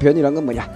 표현이란 건 뭐냐?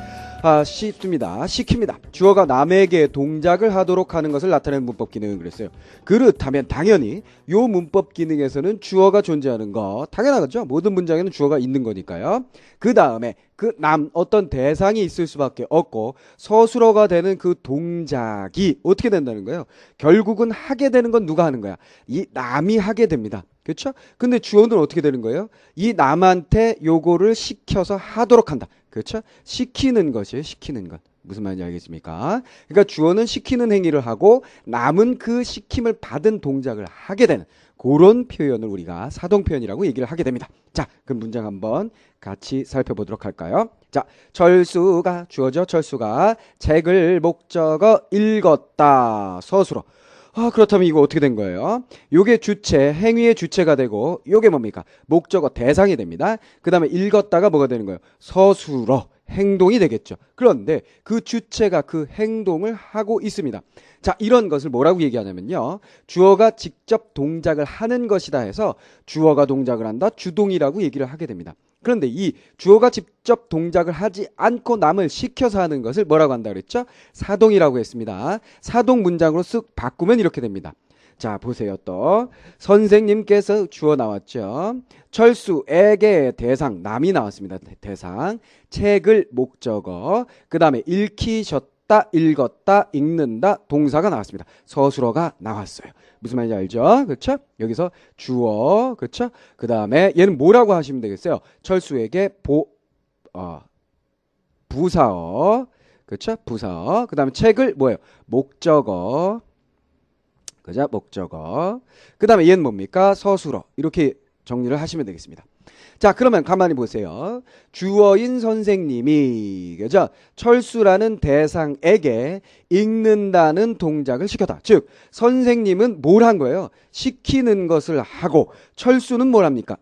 아, 쉽습니다. 시킵니다. 주어가 남에게 동작을 하도록 하는 것을 나타내는 문법 기능을 그랬어요. 그렇다면 당연히 요 문법 기능에서는 주어가 존재하는 거 당연하겠죠. 모든 문장에는 주어가 있는 거니까요. 그 다음에 그 남 어떤 대상이 있을 수밖에 없고 서술어가 되는 그 동작이 어떻게 된다는 거예요? 결국은 하게 되는 건 누가 하는 거야? 이 남이 하게 됩니다. 그렇죠? 근데 주어는 어떻게 되는 거예요? 이 남한테 요거를 시켜서 하도록 한다. 그렇죠? 시키는 것이에요. 시키는 것. 무슨 말인지 알겠습니까? 그러니까 주어는 시키는 행위를 하고 남은 그 시킴을 받은 동작을 하게 되는 그런 표현을 우리가 사동 표현이라고 얘기를 하게 됩니다. 자, 그럼 문장 한번 같이 살펴보도록 할까요? 자, 철수가 주어죠. 철수가 책을 목적어 읽었다. 서술어. 아, 그렇다면 이거 어떻게 된 거예요? 요게 주체, 행위의 주체가 되고 요게 뭡니까? 목적어 대상이 됩니다. 그 다음에 읽었다가 뭐가 되는 거예요? 서술어. 행동이 되겠죠. 그런데 그 주체가 그 행동을 하고 있습니다. 자, 이런 것을 뭐라고 얘기하냐면요. 주어가 직접 동작을 하는 것이다 해서 주어가 동작을 한다. 주동이라고 얘기를 하게 됩니다. 그런데 이 주어가 직접 동작을 하지 않고 남을 시켜서 하는 것을 뭐라고 한다 그랬죠? 사동이라고 했습니다. 사동 문장으로 쓱 바꾸면 이렇게 됩니다. 자, 보세요 또. 선생님께서 주어 나왔죠. 철수에게 대상, 남이 나왔습니다. 대- 대상. 책을 목적어. 그 다음에 읽히셨 다, 읽었다, 읽는다, 동사가 나왔습니다. 서술어가 나왔어요. 무슨 말인지 알죠? 그렇죠? 여기서 주어, 그렇죠? 그 다음에 얘는 뭐라고 하시면 되겠어요? 철수에게 보, 어, 부사어, 그렇죠? 부사어. 그 다음에 책을 뭐예요? 목적어. 그죠? 목적어. 그 다음에 얘는 뭡니까? 서술어. 이렇게 정리를 하시면 되겠습니다. 자, 그러면 가만히 보세요. 주어인 선생님이, 그죠? 철수라는 대상에게 읽는다는 동작을 시켰다. 즉, 선생님은 뭘 한 거예요? 시키는 것을 하고, 철수는 뭘 합니까?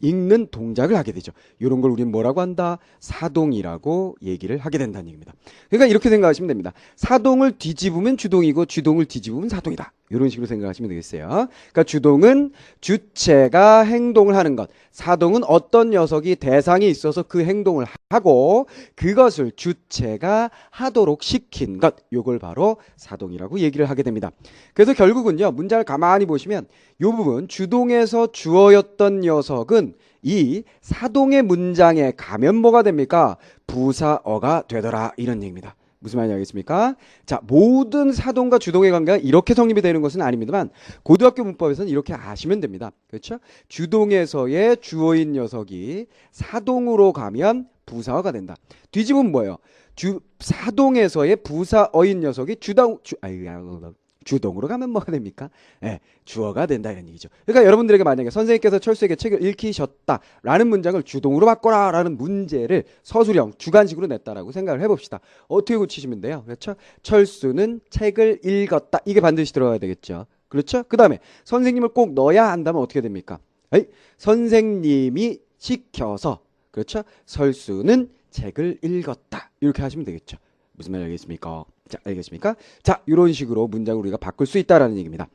읽는 동작을 하게 되죠. 이런 걸 우리는 뭐라고 한다? 사동이라고 얘기를 하게 된다는 얘기입니다. 그러니까 이렇게 생각하시면 됩니다. 사동을 뒤집으면 주동이고 주동을 뒤집으면 사동이다. 이런 식으로 생각하시면 되겠어요. 그러니까 주동은 주체가 행동을 하는 것, 사동은 어떤 녀석이 대상이 있어서 그 행동을 하고 그것을 주체가 하도록 시킨 것, 요걸 바로 사동이라고 얘기를 하게 됩니다. 그래서 결국은요, 문장을 가만히 보시면 요 부분 주동에서 주어였던 녀석은 이 사동의 문장에 가면 뭐가 됩니까? 부사어가 되더라 이런 얘기입니다. 무슨 말인지 알겠습니까? 자, 모든 사동과 주동의 관계가 이렇게 성립이 되는 것은 아닙니다만 고등학교 문법에서는 이렇게 아시면 됩니다. 그렇죠? 주동에서의 주어인 녀석이 사동으로 가면 부사어가 된다. 뒤집으면 뭐예요? 주 사동에서의 부사어인 녀석이 주동 주 아유 주동으로 가면 뭐가 됩니까? 예, 주어가 된다 이런 얘기죠. 그러니까 여러분들에게 만약에 선생님께서 철수에게 책을 읽히셨다라는 문장을 주동으로 바꿔라라는 문제를 서술형 주관식으로 냈다라고 생각을 해봅시다. 어떻게 고치시면 돼요? 그렇죠? 철수는 책을 읽었다 이게 반드시 들어가야 되겠죠. 그렇죠? 그 다음에 선생님을 꼭 넣어야 한다면 어떻게 됩니까? 에이, 선생님이 시켜서 그렇죠? 설수는 책을 읽었다 이렇게 하시면 되겠죠. 무슨 말인지 알겠습니까? 자, 알겠습니까? 자, 이런 식으로 문장을 우리가 바꿀 수 있다라는 얘기입니다.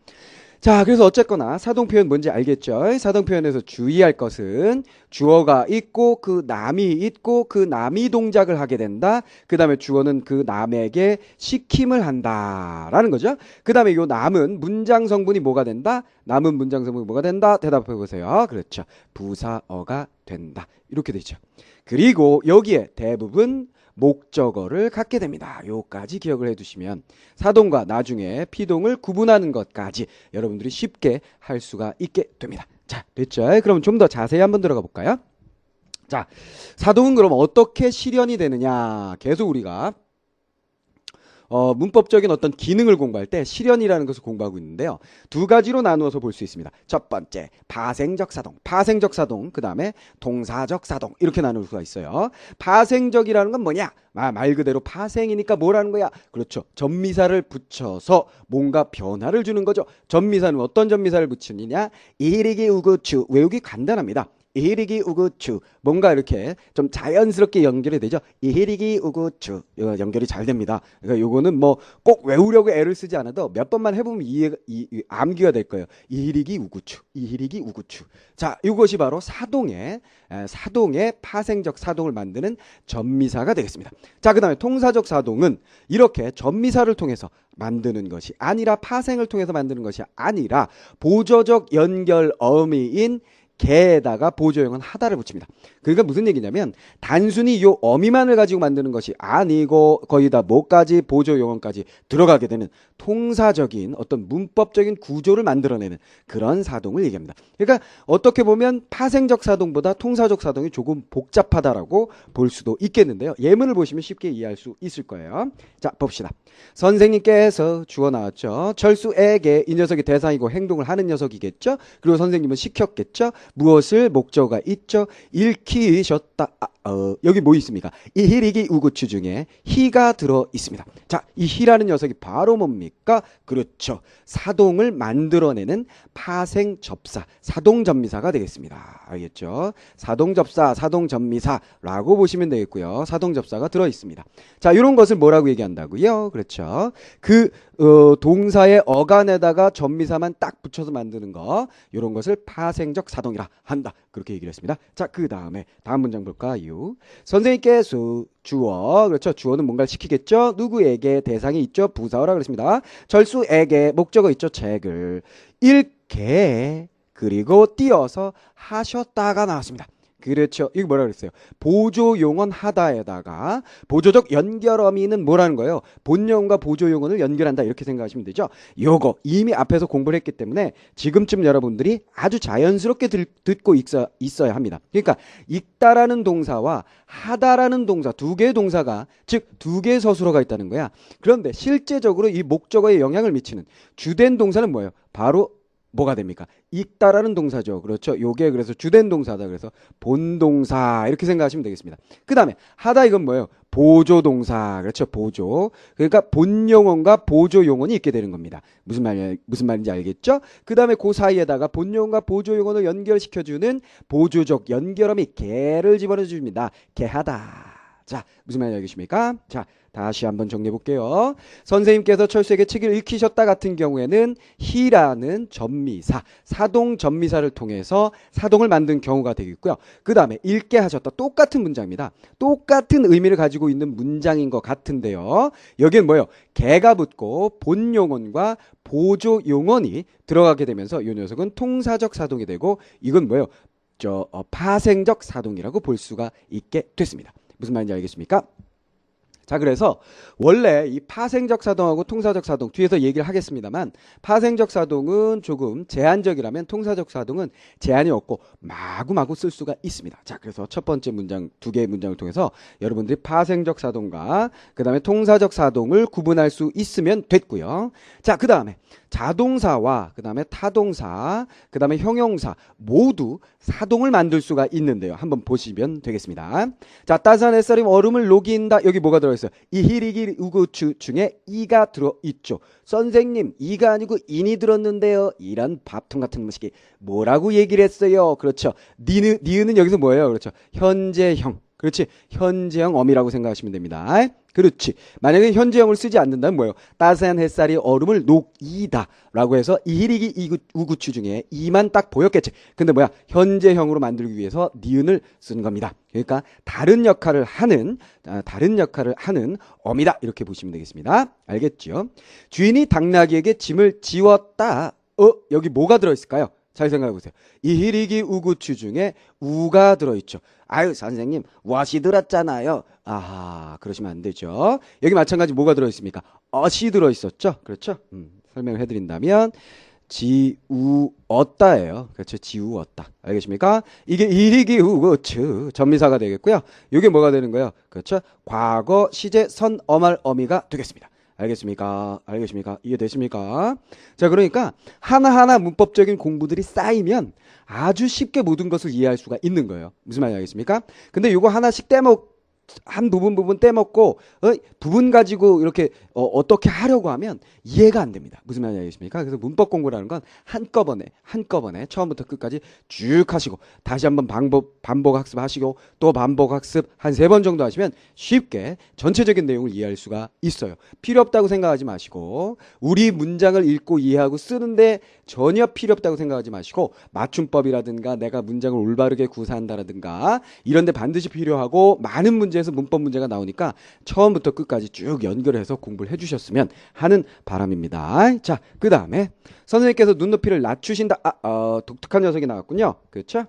자, 그래서 어쨌거나 사동 표현 뭔지 알겠죠? 사동 표현에서 주의할 것은 주어가 있고 그 남이 있고 그 남이 동작을 하게 된다. 그 다음에 주어는 그 남에게 시킴을 한다라는 거죠. 그 다음에 요 남은 문장 성분이 뭐가 된다? 남은 문장 성분이 뭐가 된다? 대답해 보세요. 그렇죠. 부사어가 된다. 이렇게 되죠. 그리고 여기에 대부분 목적어를 갖게 됩니다. 요까지 기억을 해두시면 사동과 나중에 피동을 구분하는 것까지 여러분들이 쉽게 할 수가 있게 됩니다. 자, 됐죠? 그럼 좀 더 자세히 한번 들어가 볼까요? 자, 사동은 그럼 어떻게 실현이 되느냐? 계속 우리가 어, 문법적인 어떤 기능을 공부할 때 실현이라는 것을 공부하고 있는데요. 두 가지로 나누어서 볼 수 있습니다. 첫 번째, 파생적 사동, 파생적 사동, 그 다음에 동사적 사동, 이렇게 나눌 수가 있어요. 파생적이라는 건 뭐냐? 아, 말 그대로 파생이니까 뭐라는 거야? 그렇죠. 전미사를 붙여서 뭔가 변화를 주는 거죠. 전미사는 어떤 전미사를 붙이느냐? 이리기 우구추, 외우기 간단합니다. 이히리기 우구추 뭔가 이렇게 좀 자연스럽게 연결이 되죠. 이히리기 우구추 연결이 잘 됩니다. 그러니까 요거는 뭐 꼭 외우려고 애를 쓰지 않아도 몇 번만 해보면 이해 이, 이 암기가 될 거예요. 이히리기 우구추, 이히리기 우구추. 자, 이것이 바로 사동의 에, 사동의 파생적 사동을 만드는 전미사가 되겠습니다. 자, 그다음에 통사적 사동은 이렇게 전미사를 통해서 만드는 것이 아니라 파생을 통해서 만드는 것이 아니라 보조적 연결 어미인 개에다가 보조형은 하다를 붙입니다. 그러니까 무슨 얘기냐면 단순히 요 어미만을 가지고 만드는 것이 아니고 거의 다 뭐까지 보조용언까지 들어가게 되는 통사적인 어떤 문법적인 구조를 만들어내는 그런 사동을 얘기합니다. 그러니까 어떻게 보면 파생적 사동보다 통사적 사동이 조금 복잡하다라고 볼 수도 있겠는데요. 예문을 보시면 쉽게 이해할 수 있을 거예요. 자, 봅시다. 선생님께서 주어 나왔죠. 철수에게 이 녀석이 대상이고 행동을 하는 녀석이겠죠. 그리고 선생님은 시켰겠죠. 무엇을 목적어가 있죠. 읽히셨다. 아, 어, 여기 뭐 있습니까? 이 히리기 우구추 중에 히가 들어 있습니다. 자, 이 히라는 녀석이 바로 뭡니까? 그렇죠. 사동을 만들어내는 파생 접사, 사동 전미사가 되겠습니다. 알겠죠? 사동 접사, 사동 전미사라고 보시면 되겠고요. 사동 접사가 들어 있습니다. 자, 이런 것을 뭐라고 얘기한다고요? 그렇죠. 그 어, 동사의 어간에다가 전미사만 딱 붙여서 만드는 거, 이런 것을 파생적 사동이라 한다. 그렇게 얘기를 했습니다. 자, 그 다음에 다음 문장 볼까요? 선생님께서 주어, 그렇죠. 주어는 뭔가를 시키겠죠. 누구에게 대상이 있죠. 부사어라 그랬습니다. 절수에게 목적어 있죠. 책을 읽게 그리고 띄어서 하셨다가 나왔습니다. 그렇죠. 이거 뭐라 그랬어요? 보조 용언 하다에다가 보조적 연결 어미는 뭐라는 거예요? 본용과 보조 용언을 연결한다 이렇게 생각하시면 되죠. 요거 이미 앞에서 공부를 했기 때문에 지금쯤 여러분들이 아주 자연스럽게 들, 듣고 있어, 있어야 합니다. 그러니까 읽다라는 동사와 하다라는 동사 두 개의 동사가 즉 두 개의 서술어가 있다는 거야. 그런데 실제적으로 이 목적어에 영향을 미치는 주된 동사는 뭐예요? 바로 뭐가 됩니까? 읽다라는 동사죠. 그렇죠. 요게 그래서 주된 동사다. 그래서 본동사 이렇게 생각하시면 되겠습니다. 그 다음에 하다 이건 뭐예요? 보조 동사. 그렇죠. 보조. 그러니까 본용언과 보조 용언이 있게 되는 겁니다. 무슨 말 무슨 말인지 알겠죠? 그 다음에 그 사이에다가 본용언과 보조 용언을 연결시켜 주는 보조적 연결어미 개를 집어넣어 줍니다. 개하다. 자, 무슨 말인지 알겠습니까? 자, 다시 한번 정리해 볼게요. 선생님께서 철수에게 책을 읽히셨다 같은 경우에는 히라는 전미사, 사동 전미사를 통해서 사동을 만든 경우가 되겠고요. 그 다음에 읽게 하셨다. 똑같은 문장입니다. 똑같은 의미를 가지고 있는 문장인 것 같은데요. 여기는 뭐예요? 개가 붙고 본 용언과 보조 용언이 들어가게 되면서 이 녀석은 통사적 사동이 되고 이건 뭐예요? 저 어, 파생적 사동이라고 볼 수가 있게 됐습니다. 무슨 말인지 알겠습니까? 자, 그래서 원래 이 파생적 사동하고 통사적 사동 뒤에서 얘기를 하겠습니다만 파생적 사동은 조금 제한적이라면 통사적 사동은 제한이 없고 마구마구 쓸 수가 있습니다. 자, 그래서 첫 번째 문장 두 개의 문장을 통해서 여러분들이 파생적 사동과 그다음에 통사적 사동을 구분할 수 있으면 됐고요. 자, 그다음에 자동사와 그다음에 타동사, 그다음에 형용사 모두 사동을 만들 수가 있는데요. 한번 보시면 되겠습니다. 자, 따스한 햇살이 얼음을 녹인다. 여기 뭐가 들어 있어요? 이히리기 우구추 중에 이가 들어 있죠. 선생님, 이가 아니고 인이 들었는데요. 이런 밥통 같은 음식이 뭐라고 얘기를 했어요? 그렇죠. 니는 니은은 여기서 뭐예요? 그렇죠. 현재형. 그렇지. 현재형 어미라고 생각하시면 됩니다. 그렇지. 만약에 현재형을 쓰지 않는다면 뭐예요? 따스한 햇살이 얼음을 녹이다. 라고 해서 이히리기 우구추 중에 이만 딱 보였겠지. 근데 뭐야? 현재형으로 만들기 위해서 니은을 쓰는 겁니다. 그러니까 다른 역할을 하는, 아, 다른 역할을 하는 어미다. 이렇게 보시면 되겠습니다. 알겠죠? 주인이 당나귀에게 짐을 지웠다. 어? 여기 뭐가 들어 있을까요? 잘 생각해 보세요. 이히리기 우구추 중에 우가 들어있죠. 아유 선생님 왓이 들었잖아요. 아하 그러시면 안 되죠. 여기 마찬가지 뭐가 들어있습니까? 어시 들어있었죠. 그렇죠. 음, 설명을 해드린다면 지우었다예요. 그렇죠. 지우었다. 알겠습니까? 이게 이리기 우구추 전미사가 되겠고요. 이게 뭐가 되는 거예요? 그렇죠. 과거 시제 선 어말 어미가 되겠습니다. 알겠습니까? 알겠습니까? 이해되십니까? 자, 그러니까 하나하나 문법적인 공부들이 쌓이면 아주 쉽게 모든 것을 이해할 수가 있는 거예요. 무슨 말인지 알겠습니까? 근데 이거 하나씩 떼먹 한 부분 부분 떼먹고 어, 부분 가지고 이렇게 어, 떻게 하려고 하면 이해가 안 됩니다. 무슨 말인지 알겠습니까? 그래서 문법 공부라는 건 한꺼번에 한꺼번에 처음부터 끝까지 쭉 하시고 다시 한번 반복 반복 학습하시고 또 반복 학습 한 세 번 정도 하시면 쉽게 전체적인 내용을 이해할 수가 있어요. 필요 없다고 생각하지 마시고 우리 문장을 읽고 이해하고 쓰는데 전혀 필요 없다고 생각하지 마시고 맞춤법이라든가 내가 문장을 올바르게 구사한다라든가 이런 데 반드시 필요하고 많은 문제에서 문법 문제가 나오니까 처음부터 끝까지 쭉 연결해서 공부를 해주셨으면 하는 바람입니다. 자, 그 다음에 선생님께서 눈높이를 낮추신다. 아, 어, 독특한 녀석이 나왔군요. 그렇죠?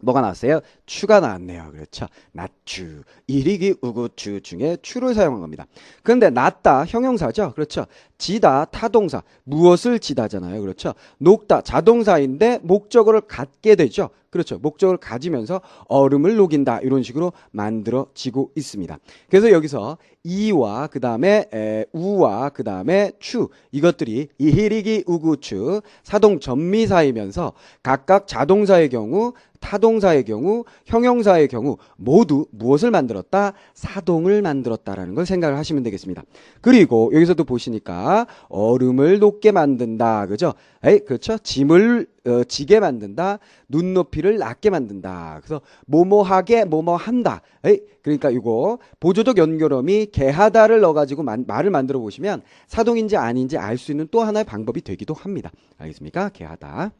뭐가 나왔어요? 추가 나왔네요. 그렇죠. 낮추. 일이기 우구추 중에 추를 사용한 겁니다. 그런데 낮다 형용사죠. 그렇죠. 지다 타동사. 무엇을 지다잖아요. 그렇죠. 녹다 자동사인데 목적어를 갖게 되죠. 그렇죠. 목적을 가지면서 얼음을 녹인다. 이런 식으로 만들어지고 있습니다. 그래서 여기서 이와 그 다음에 우와 그 다음에 추 이것들이 이히리기 우구추 사동 전미사이면서 각각 자동사의 경우 타동사의 경우 형용사의 경우 모두 무엇을 만들었다? 사동을 만들었다라는 걸 생각을 하시면 되겠습니다. 그리고 여기서도 보시니까 얼음을 녹게 만든다. 그죠? 에이, 그렇죠? 짐을 어, 지게 만든다. 눈높이를 낮게 만든다. 그래서 뭐뭐하게 뭐뭐한다. 에이, 그러니까 이거 보조적 연결음이 개하다를 넣어가지고 만, 말을 만들어 보시면 사동인지 아닌지 알 수 있는 또 하나의 방법이 되기도 합니다. 알겠습니까? 개하다.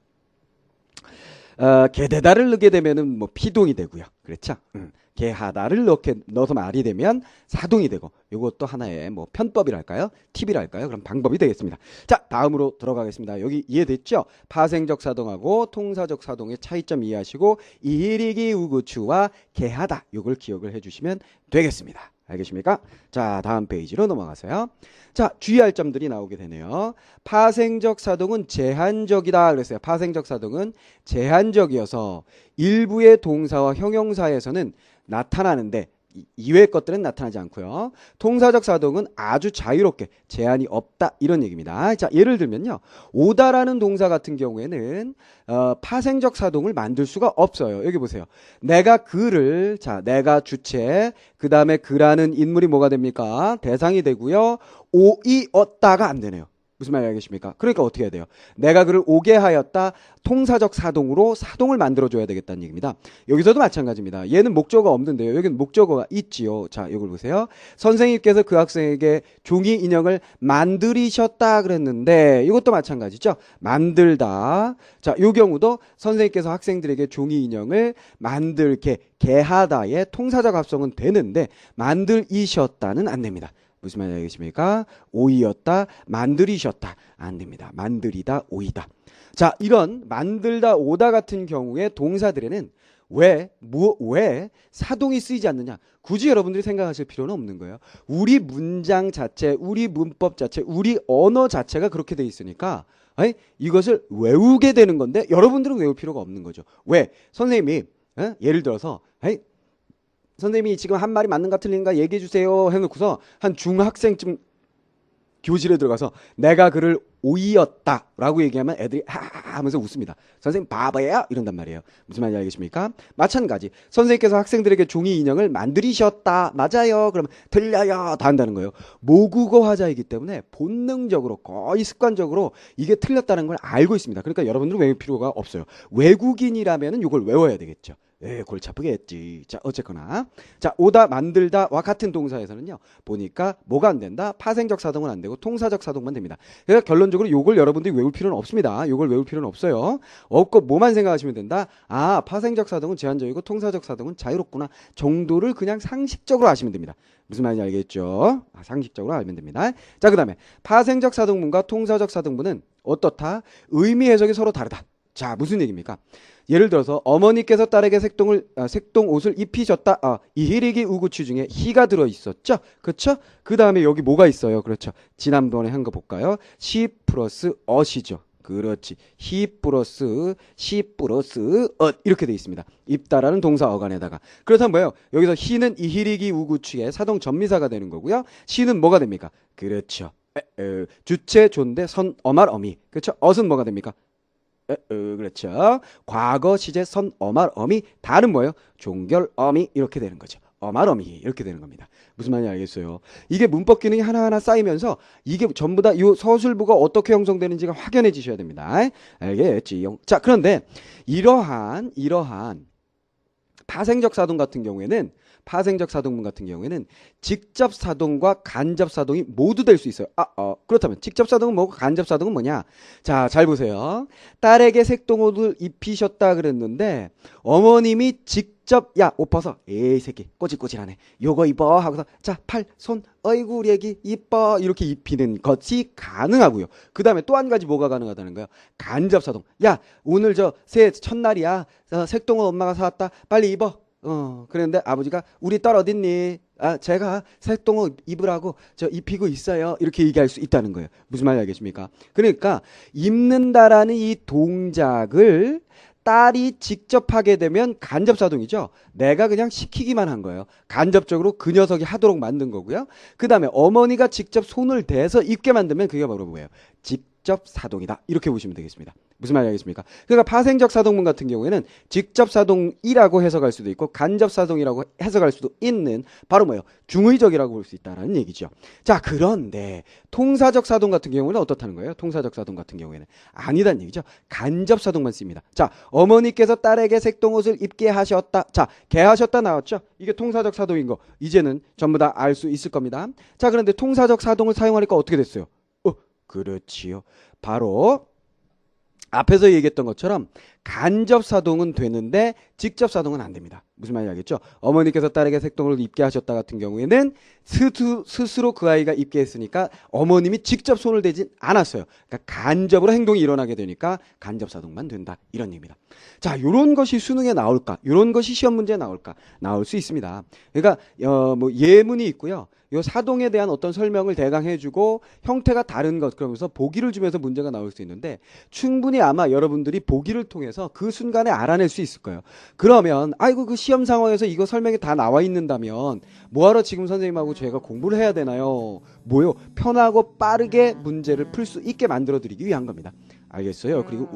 어, 개대다를 넣게 되면은 뭐 피동이 되고요. 그렇죠? 음. 개하다를 넣게 넣어서 말이 되면 사동이 되고 이것도 하나의 뭐 편법이랄까요? 팁이랄까요? 그런 방법이 되겠습니다. 자, 다음으로 들어가겠습니다. 여기 이해됐죠? 파생적 사동하고 통사적 사동의 차이점 이해하시고 이리기 우구추와 개하다 이걸 기억을 해 주시면 되겠습니다. 알겠습니까? 자, 다음 페이지로 넘어가세요. 자, 주의할 점들이 나오게 되네요. 파생적 사동은 제한적이다 그랬어요. 파생적 사동은 제한적이어서 일부의 동사와 형용사에서는 나타나는데 이외의 것들은 나타나지 않고요. 통사적 사동은 아주 자유롭게 제한이 없다 이런 얘기입니다. 자 예를 들면요. 오다라는 동사 같은 경우에는 어, 파생적 사동을 만들 수가 없어요. 여기 보세요. 내가 그를 자 내가 주체 그 다음에 그라는 인물이 뭐가 됩니까? 대상이 되고요. 오이었다가 안 되네요. 무슨 말인지 알겠습니까? 그러니까 어떻게 해야 돼요? 내가 그를 오게 하였다 통사적 사동으로 사동을 만들어줘야 되겠다는 얘기입니다. 여기서도 마찬가지입니다. 얘는 목적어가 없는데요. 여기는 목적어가 있지요. 자, 이걸 보세요. 선생님께서 그 학생에게 종이 인형을 만들이셨다 그랬는데 이것도 마찬가지죠. 만들다. 자, 요 경우도 선생님께서 학생들에게 종이 인형을 만들게 개하다의 통사적 합성은 되는데 만들이셨다는 안 됩니다. 무슨 말인지 알겠습니까? 오이였다, 만들이셨다. 안 됩니다. 만들이다, 오이다. 자, 이런 만들다, 오다 같은 경우에 동사들에는 왜, 뭐, 왜 사동이 쓰이지 않느냐? 굳이 여러분들이 생각하실 필요는 없는 거예요. 우리 문장 자체, 우리 문법 자체, 우리 언어 자체가 그렇게 돼 있으니까 아니, 이것을 외우게 되는 건데 여러분들은 외울 필요가 없는 거죠. 왜? 선생님이 에? 예를 들어서 아니, 선생님이 지금 한 말이 맞는가 틀린가 얘기해 주세요 해놓고서 한 중학생쯤 교실에 들어가서 내가 그를 오이였다라고 얘기하면 애들이 하하 하면서 웃습니다. 선생님 바보야 이런단 말이에요. 무슨 말인지 알겠습니까? 마찬가지 선생님께서 학생들에게 종이 인형을 만들이셨다 맞아요. 그러면 틀려요 다 한다는 거예요. 모국어 화자이기 때문에 본능적으로 거의 습관적으로 이게 틀렸다는 걸 알고 있습니다. 그러니까 여러분들은 외울 필요가 없어요. 외국인이라면은 이걸 외워야 되겠죠. 예, 골치 아프게 했지. 자, 어쨌거나. 자, 오다, 만들다와 같은 동사에서는요, 보니까 뭐가 안 된다? 파생적 사동은 안 되고 통사적 사동만 됩니다. 그래서 결론적으로 요걸 여러분들이 외울 필요는 없습니다. 요걸 외울 필요는 없어요. 없고 뭐만 생각하시면 된다? 아, 파생적 사동은 제한적이고 통사적 사동은 자유롭구나. 정도를 그냥 상식적으로 아시면 됩니다. 무슨 말인지 알겠죠? 아, 상식적으로 알면 됩니다. 자, 그 다음에 파생적 사동문과 통사적 사동문은 어떻다? 의미 해석이 서로 다르다. 자, 무슨 얘기입니까? 예를 들어서 어머니께서 딸에게 색동을 아, 색동 옷을 입히셨다. 아, 이히리기 우구치 중에 히가 들어 있었죠. 그렇죠? 그 다음에 여기 뭐가 있어요? 그렇죠. 지난번에 한 거 볼까요? 시 플러스 어시죠. 그렇지. 히 플러스 시 플러스 엇 이렇게 돼 있습니다. 입다라는 동사 어간에다가. 그렇다면 뭐예요? 여기서 히는 이히리기 우구치의 사동 전미사가 되는 거고요. 시는 뭐가 됩니까? 그렇죠. 에, 에, 주체 존대 선 어말 어미. 그렇죠? 엇은 뭐가 됩니까? 에, 에, 그렇죠. 과거 시제 선 어말 어미 다른 뭐예요? 종결 어미 이렇게 되는 거죠. 어마어미 이렇게 되는 겁니다. 무슨 말인지 알겠어요? 이게 문법 기능이 하나하나 쌓이면서 이게 전부 다 이 서술부가 어떻게 형성되는지가 확연해지셔야 됩니다. 알겠지요? 자, 그런데 이러한 이러한 파생적 사동 같은 경우에는 파생적 사동문 같은 경우에는 직접 사동과 간접 사동이 모두 될 수 있어요. 아, 어, 그렇다면 직접 사동은 뭐고 간접 사동은 뭐냐? 자, 잘 보세요. 딸에게 색동옷을 입히셨다 그랬는데 어머님이 직접 야, 옷 벗어. 에이 새끼 꼬질꼬질하네. 요거 입어 하고서 자, 팔, 손, 어이구 우리 애기 이뻐 이렇게 입히는 것이 가능하고요. 그다음에 또 한 가지 뭐가 가능하다는 거예요? 간접 사동. 야, 오늘 저 새해 첫날이야. 어, 색동옷 엄마가 사왔다. 빨리 입어. 어, 그런데 아버지가 우리 딸 어딨니? 아, 제가 색동옷 입으라고 저 입히고 있어요. 이렇게 얘기할 수 있다는 거예요. 무슨 말인지 알겠습니까? 그러니까 입는다라는 이 동작을 딸이 직접 하게 되면 간접사동이죠. 내가 그냥 시키기만 한 거예요. 간접적으로 그 녀석이 하도록 만든 거고요. 그 다음에 어머니가 직접 손을 대서 입게 만들면 그게 바로 뭐예요? 직접 사동이다. 이렇게 보시면 되겠습니다. 무슨 말인지 알겠습니까? 그러니까 파생적 사동문 같은 경우에는 직접 사동이라고 해석할 수도 있고 간접 사동이라고 해석할 수도 있는 바로 뭐예요? 중의적이라고 볼 수 있다라는 얘기죠. 자, 그런데 통사적 사동 같은 경우는 어떻다는 거예요? 통사적 사동 같은 경우에는 아니다는 얘기죠. 간접 사동만 씁니다. 자, 어머니께서 딸에게 색동옷을 입게 하셨다. 자, 개 하셨다 나왔죠? 이게 통사적 사동인 거. 이제는 전부 다 알 수 있을 겁니다. 자, 그런데 통사적 사동을 사용하니까 어떻게 됐어요? 어, 그렇지요. 바로 앞에서 얘기했던 것처럼 간접 사동은 되는데 직접 사동은 안 됩니다. 무슨 말인지 알겠죠? 어머니께서 딸에게 색동을 입게 하셨다 같은 경우에는 스스, 스스로 그 아이가 입게 했으니까 어머님이 직접 손을 대진 않았어요. 그러니까 간접으로 행동이 일어나게 되니까 간접 사동만 된다. 이런 얘기입니다. 자, 요런 것이 수능에 나올까? 요런 것이 시험 문제에 나올까? 나올 수 있습니다. 그러니까 어, 뭐 예문이 있고요. 요 사동에 대한 어떤 설명을 대강 해주고 형태가 다른 것 그러면서 보기를 주면서 문제가 나올 수 있는데 충분히 아마 여러분들이 보기를 통해서 그 순간에 알아낼 수 있을 거예요. 그러면 아이고 그 시험 상황에서 이거 설명이 다 나와 있는다면 뭐하러 지금 선생님하고 제가 공부를 해야 되나요? 뭐요? 편하고 빠르게 문제를 풀 수 있게 만들어 드리기 위한 겁니다. 알겠어요? 그리고